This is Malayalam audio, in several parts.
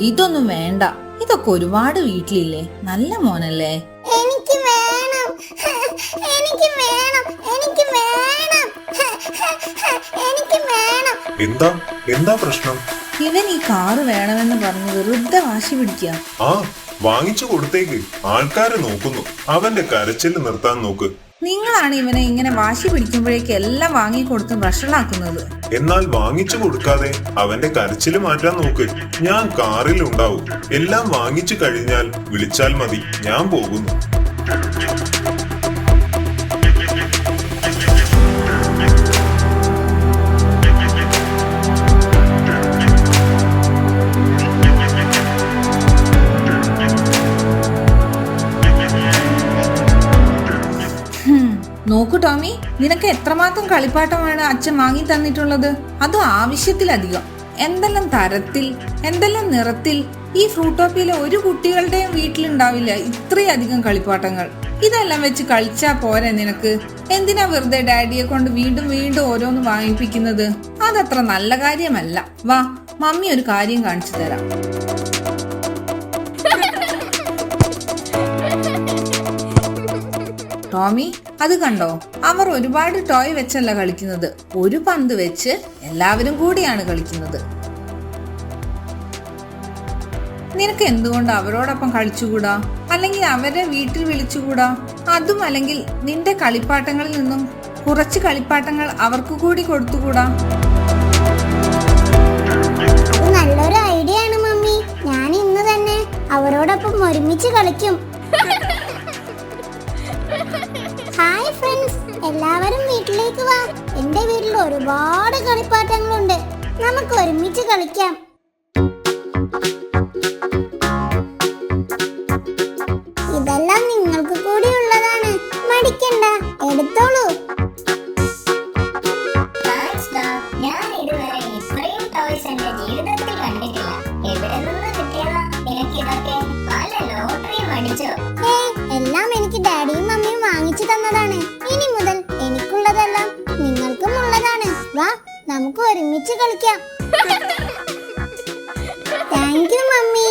ഇതൊന്നും വേണ്ട. ഇതൊക്കെ ഒരുപാട് വീട്ടിലില്ലേ? നല്ല മോനല്ലേ? എനിക്ക് വേണം. എനിക്ക് വേണം. എനിക്ക് വേണം. എനിക്ക് വേണം. എന്താ? എന്താ പ്രശ്നം? ഇവൻ ഈ കാറ് വേണമെന്ന് പറഞ്ഞ് വെറുതെ വാശി പിടിക്കുക ആ വാങ്ങിച്ചു കൊടുത്തേക്ക്. ആൾക്കാരെ നോക്കുന്നു. അവന്റെ കരച്ചിൽ നിർത്താൻ നോക്ക്. നിങ്ങളാണ് ഇവനെ ഇങ്ങനെ വാശി പിടിക്കുമ്പോഴേക്ക് എല്ലാം വാങ്ങി കൊടുത്ത് വഷളാക്കുന്നത്. എന്നാൽ വാങ്ങിച്ചു കൊടുക്കാതെ അവന്റെ കരച്ചിൽ മാറ്റാൻ നോക്ക്. ഞാൻ കാറിൽ ഉണ്ടാവും. എല്ലാം വാങ്ങിച്ചു കഴിഞ്ഞാൽ വിളിച്ചാൽ മതി. ഞാൻ പോകുന്നു. നിനക്ക് എത്രമാത്രം കളിപ്പാട്ടമാണ് അച്ഛൻ വാങ്ങി തന്നിട്ടുള്ളത്? അതും ആവശ്യത്തിലധികം. എന്തെല്ലാം തരത്തിൽ എന്തെല്ലാം നിറത്തിൽ? ഈ ഫ്രൂട്ടോപ്പിയിലെ ഒരു കുട്ടികളുടെയും വീട്ടിലുണ്ടാവില്ല ഇത്രയധികം കളിപ്പാട്ടങ്ങൾ. ഇതെല്ലാം വെച്ച് കളിച്ചാ പോരെ നിനക്ക്? എന്തിനാ വെറുതെ ഡാഡിയെ കൊണ്ട് വീണ്ടും വീണ്ടും ഓരോന്ന് വാങ്ങിപ്പിക്കുന്നത്? അതത്ര നല്ല കാര്യമല്ല. വാ മമ്മി ഒരു കാര്യം കാണിച്ചു തരാം. ടോമി അത് കണ്ടോ? അവർ ഒരുപാട് ടോയ് വെച്ചല്ല കളിക്കുന്നത്. ഒരു പന്ത് വെച്ച് എല്ലാവരും കൂടിയാണ് കളിക്കുന്നത്. നിനക്ക് എന്തുകൊണ്ട് അവരോടൊപ്പം കളിച്ചുകൂടാ? അല്ലെങ്കിൽ അവരെ വീട്ടിൽ വിളിച്ചുകൂടാ? അതും അല്ലെങ്കിൽ നിന്റെ കളിപ്പാട്ടങ്ങളിൽ നിന്നും കുറച്ച് കളിപ്പാട്ടങ്ങൾ അവർക്ക് കൂടി കൊടുത്തുകൂടാ? നല്ലൊരു ഐഡിയ ആണ് മമ്മി. ഞാൻ ഇന്ന് തന്നെ അവരോടൊപ്പം ഒരുമിച്ച് കളിക്കും. ഹായ് ഫ്രണ്ട്സ് എല്ലാവരും വീട്ടിലേക്ക് വാ. എന്റെ വീട്ടിൽ ഒരുപാട് കളിപ്പാട്ടങ്ങളുണ്ട്. നമുക്ക് ഒരുമിച്ച് കളിക്കാം. ഇതെല്ലാം നിങ്ങൾക്ക് കൂടി ഉള്ളതാണ്. മടിക്കണ്ട. എടുത്തോളൂ. ഞാൻ ഇതുവരെ ഇത്രയും ടോയ്സ് എന്റെ ജീവിതത്തിൽ ഒരുമിച്ച് കളിക്കാം. Thank you mummy.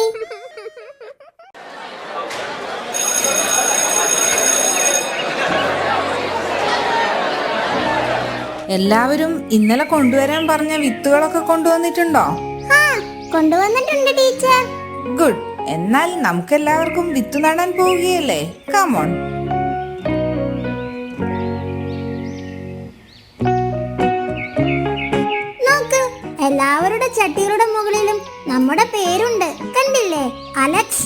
എല്ലാവരും ഇന്നലെ കൊണ്ടുവരാൻ പറഞ്ഞ വിത്തുകളൊക്കെ കൊണ്ടുവന്നിട്ടുണ്ടോ? കൊണ്ടുവന്നിട്ടുണ്ട് ടീച്ചർ. ഗുഡ്. എന്നാൽ നമുക്കെല്ലാവർക്കും വിത്ത് നടാൻ പോവുകയല്ലേ? കമോൺ എല്ലാവരുടെ ചട്ടികളുടെ മുകളിലും നമ്മുടെ പേരുണ്ട്. കണ്ടില്ലേ? അലക്സ്?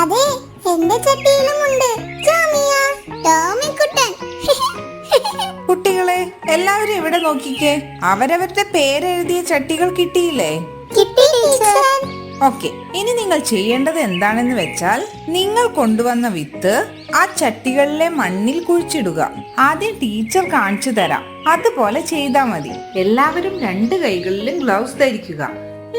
അതെ എന്റെ ചട്ടിയിലും ഉണ്ട് ജാമിയ ടോമിക്കുട്ടൻ കുട്ടികളെ എല്ലാവരും ഇവിടെ നോക്കിക്കേ. അവരവരുടെ പേരെഴുതിയ ചട്ടികൾ കിട്ടിയില്ലേ? കിട്ടി ടീച്ചർ. ഓക്കെ ഇനി നിങ്ങൾ ചെയ്യേണ്ടത് എന്താണെന്ന് വെച്ചാൽ നിങ്ങൾ കൊണ്ടുവന്ന വിത്ത് ആ ചട്ടികളിലെ മണ്ണിൽ കുഴിച്ചിടുക. ആദ്യം ടീച്ചർ കാണിച്ചു തരാം. അതുപോലെ ചെയ്താൽ മതി. എല്ലാവരും രണ്ട് കൈകളിലും ഗ്ലൗസ് ധരിക്കുക.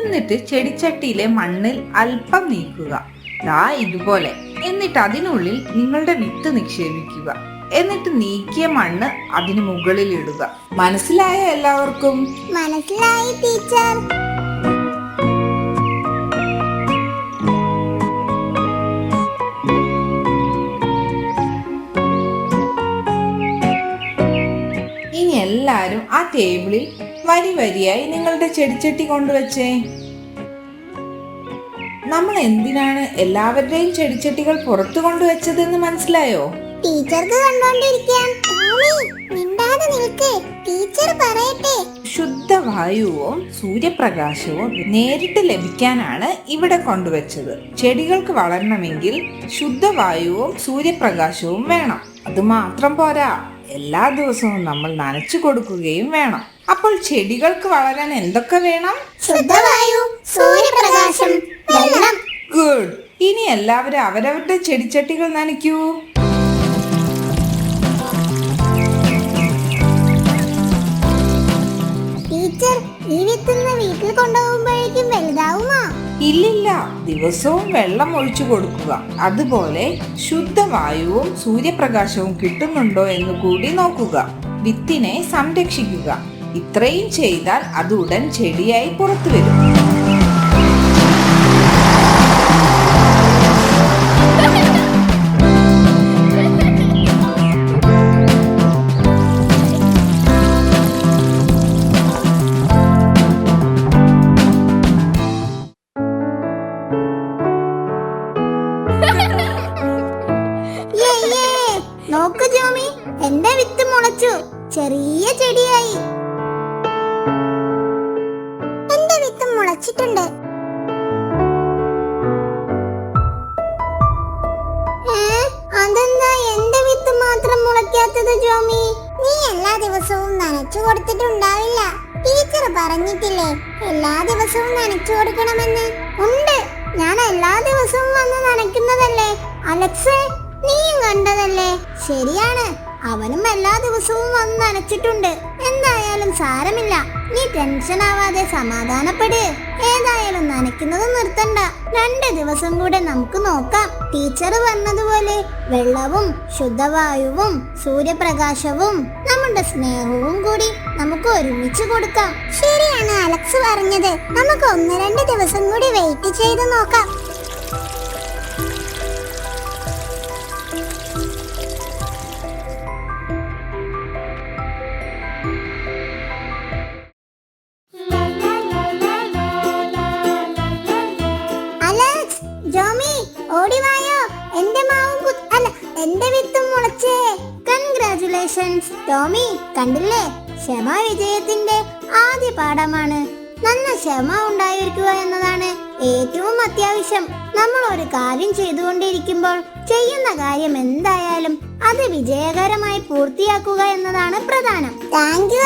എന്നിട്ട് ചെടിച്ചട്ടിയിലെ മണ്ണിൽ അല്പം നീക്കുക. ദാ ഇതുപോലെ. എന്നിട്ട് അതിനുള്ളിൽ നിങ്ങളുടെ വിത്ത് നിക്ഷേപിക്കുക. എന്നിട്ട് നീക്കിയ മണ്ണ് അതിനു മുകളിൽ ഇടുക. മനസ്സിലായ എല്ലാവർക്കും? മനസ്സിലായി ടീച്ചർ. ടേബിളിൽ വരി വരിയായി നിങ്ങളുടെ ചെടിച്ചട്ടി കൊണ്ടുവച്ചേ. നമ്മൾ എന്തിനാണ് എല്ലാവരുടെയും ചെടിച്ചട്ടികൾ പുറത്തു കൊണ്ടുവച്ചതെന്ന് മനസ്സിലായോ? ടീച്ചർക്ക് മിണ്ടാതെ നിൽക്ക്. ടീച്ചർ പറയട്ടെ. ശുദ്ധവായുവും സൂര്യപ്രകാശവും നേരിട്ട് ലഭിക്കാനാണ് ഇവിടെ കൊണ്ടുവച്ചത്. ചെടികൾക്ക് വളരണമെങ്കിൽ ശുദ്ധവായുവും സൂര്യപ്രകാശവും വേണം. അത് മാത്രം പോരാ. എല്ലാ ദിവസവും നമ്മൾ നനച്ചു കൊടുക്കുകയും വേണം. അപ്പോൾ ചെടികൾക്ക് വളരാൻ എന്തൊക്കെ വേണം? ശുദ്ധവായു സൂര്യപ്രകാശം വെള്ളം. ഗുഡ്. ഇനി എല്ലാവരും അവരവരുടെ ചെടിച്ചട്ടികൾ നനയ്ക്കൂ. ടീച്ചർ ഈ വിത്തുന്ന വീട്ടിൽ വലുതാവുമോ ഇല്ലില്ല. ദിവസവും വെള്ളം ഒഴിച്ചു കൊടുക്കുക. അതുപോലെ ശുദ്ധവായുവും സൂര്യപ്രകാശവും കിട്ടുന്നുണ്ടോ എന്ന് കൂടി നോക്കുക. വിത്തിനെ സംരക്ഷിക്കുക. ഇത്രയും ചെയ്താൽ അത് ഉടൻ ചെടിയായി പുറത്തു വരും ചെറിയ ചെടിയായി. എന്റെ വിത്ത് മുളച്ചിട്ടുണ്ട്? അതെന്താ എന്റെ വിത്ത് മാത്രം മുളയ്ക്കാത്തത് ജോമി? നീ എല്ലാ ദിവസവും നനച്ചു കൊടുത്തിട്ടുണ്ടാവില്ല. ടീച്ചർ പറഞ്ഞിട്ടില്ലേ എല്ലാ ദിവസവും നനച്ചു കൊടുക്കണമെന്ന്. ഉണ്ട് ഞാൻ എല്ലാ ദിവസവും വന്ന് നനയ്ക്കുന്നതല്ലേ. അലക്സ് നീയും കണ്ടതല്ലേ. ശരിയാണ്. അവനും എല്ലാ ദിവസവും വന്ന് നനച്ചിട്ടുണ്ട് എന്തായാലും സാരമില്ല. നീ ടെൻഷൻ ആവാതെ സമാധാനപ്പെട്. ഏതായാലും നനയ്ക്കുന്നത് നിർത്തണ്ട. രണ്ട് ദിവസം കൂടെ നമുക്ക് നോക്കാം. ടീച്ചർ വന്നതുപോലെ വെള്ളവും ശുദ്ധവായുവും സൂര്യപ്രകാശവും നമ്മുടെ സ്നേഹവും കൂടി നമുക്ക് ഒരുമിച്ച് കൊടുക്കാം. ശരിയാണ് അലക്സ് പറഞ്ഞത്. നമുക്ക് ഒന്ന് രണ്ട് ദിവസം കൂടി വെയിറ്റ് ചെയ്ത് നോക്കാം. ഓടിവായോ? എന്റെ മാവും അല്ല എന്റെ വിത്തും മുളച്ചേ. കൺഗ്രാറ്റുലേഷൻസ് ടോമി. കണ്ടില്ലേ? ക്ഷമ വിജയത്തിന്റെ ആദ്യ പാഠമാണ്. നല്ല ക്ഷമ ഉണ്ടായിരിക്കുക എന്നതാണ് ഏറ്റവും അത്യാവശ്യം. നമ്മൾ ഒരു കാര്യം ചെയ്തുകൊണ്ടിരിക്കുമ്പോൾ ചെയ്യുന്ന കാര്യം എന്തായാലും അത് വിജയകരമായി പൂർത്തിയാക്കുക എന്നതാണ് പ്രധാനം. Thank you